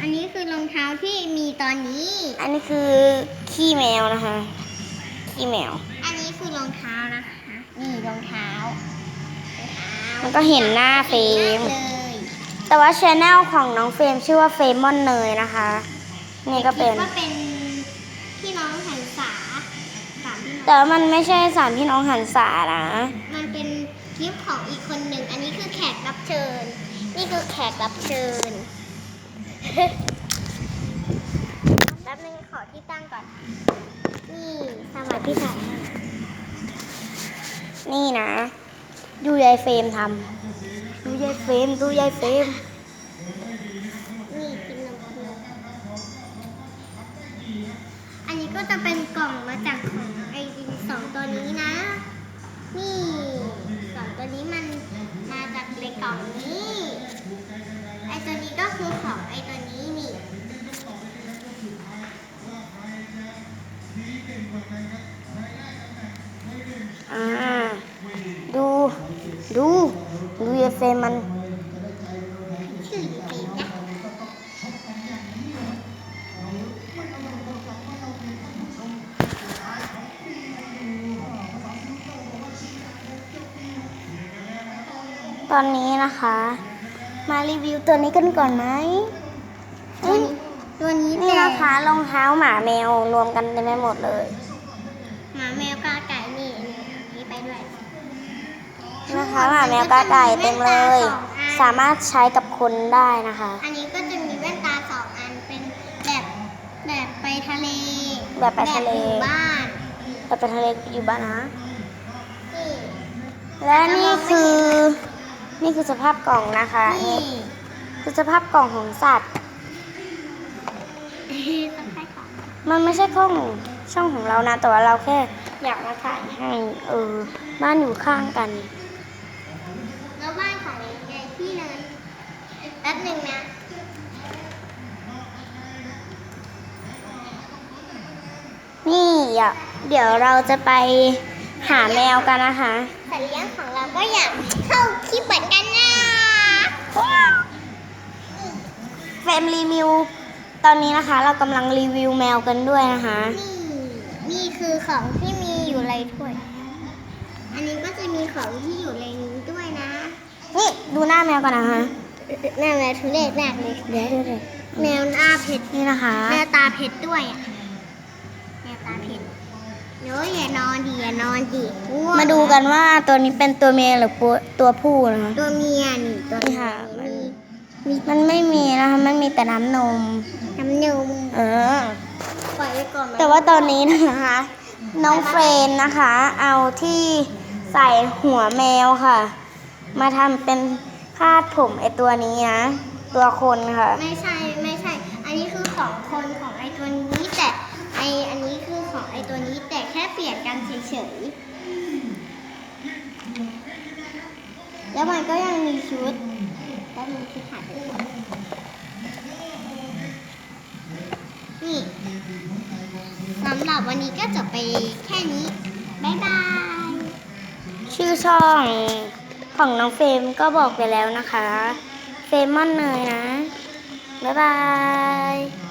อันนี้คือรองเท้าที่มีตอนนี้ อันนี้คือขี้แมวนะคะ ขี้แมว อันนี้คือรองเท้านะคะ นี่รองเท้ารมัองนก็เห็นหน้าเฟรมเลยแต่ว่าชแนลของน้องเฟรมชื่อว่าเฟรมมอนเนยนะคะ นี่ก็เป็น คิดว่าเป็นพี่น้องหันษาสามพี่น้อง แต่ว่ามันไม่ใช่สามพี่น้องหันษานะ มันเป็นคลิปของอีกคนหนึ่ง อันนี้คือแขกรับเชิญ นี่คือแขกรับเชิญ แป๊บนึงขอที่ตั้งก่อน นี่สมัยพี่ถ่ายให้นี่นะ ดูยายเฟรมทำดูยายเฟรมดูยายเฟรมนี่กินนมเนยอันนี้ก็จะเป็นกล่องมาจากของไอดินสองตัวนี้นะ นี่สองตัวนี้มันมาจากในกล่องนี้ ไอตัวนี้ก็คือของไอตัวนี้นี่ อ่า ดู ดูดูยายเฟรมมันตอนนี้นะคะ มารีวิวตัวนี้กันก่อนไหม ตัวนี้ตัวนี้นี่แต่นะคะรองเท้าหมาแมวรวมกันเต็มไปหมดเลย หมาแมวกาไก่นี่นี่ไปด้วยนะคะหมาแมวกาไก่เต็มเลย สามารถใช้กับคนได้นะคะ อันนี้ก็จะมีแว่นตาสองอันเป็นแบบแบบไปทะเล แบบไปทะเลแบบอยู่บ้านเราไปทะเลอยู่บ้านนะนี่และนี่คือนี่คือสภาพกล่องนะคะนี่นี่คือสภาพกล่องของสัตว์ต้องใช้ของ มันไม่ใช่ข้องช่องของเรานะ แต่ว่าเราแค่ อยากมาถ่ายให้ เออ บ้านอยู่ข้างกัน แล้วบ้านของยายพี่เลยแป๊บหนึ่งนะนี่อะเดี๋ยวเราจะไปหาแมวกันนะคะสัตว์เลี้ยงของเราก็อยากเข้าคลิปเหมือนกันนะเฟมรีวิว ตอนนี้นะคะเรากำลังรีวิวแมวกันด้วยนะคะนี่นี่คือของที่มีอยู่ในถ้วย อันนี้ก็จะมีของที่อยู่ในนี้ด้วยนะ นี่ดูหน้าแมวก่อนนะคะแมวแมวทุเรศมากเลย เดี๋ยวดูดิแมวหน้าเผ็ดนี่นะคะแมวตาเผ็ดด้วยอะแมวตาเผ็ดเดี๋ยวอย่านอนดิอย่านอนดิง่วงมาดูกันว่าตัวนี้เป็นตัวเมียหรือตัวผู้นะคะ ตัวเมียนี่ตัวนี่เมียค่ะ มีมันไม่มีนะคะ มันมีแต่น้ำนม น้ำนม เออ ปล่อยไว้ก่อนไหมแต่ว่าตอนนี้นะคะ น้องเฟรนนะคะ เอาที่ใส่หัวแมวค่ะ มาทำเป็นคาดผมไอตัวนี้นะ ตัวคนค่ะ ไม่ใช่ไม่ใช่ อันนี้คือของคนของไอตัวนี้แต่ไออันนี้คือของไอตัวนี้แต่แค่เปลี่ยนกันเฉยๆ แล้วมันก็ยังมีชุดแล้วมีชุดหายไปไหนนี่สำห รับวันนี้ก็จบไปแค่นี้ บ๊ายบาย ชื่อช่องของน้องเฟรมก็บอกไปแล้วนะคะ เฟรมมอนเนยนะ บ๊ายบาย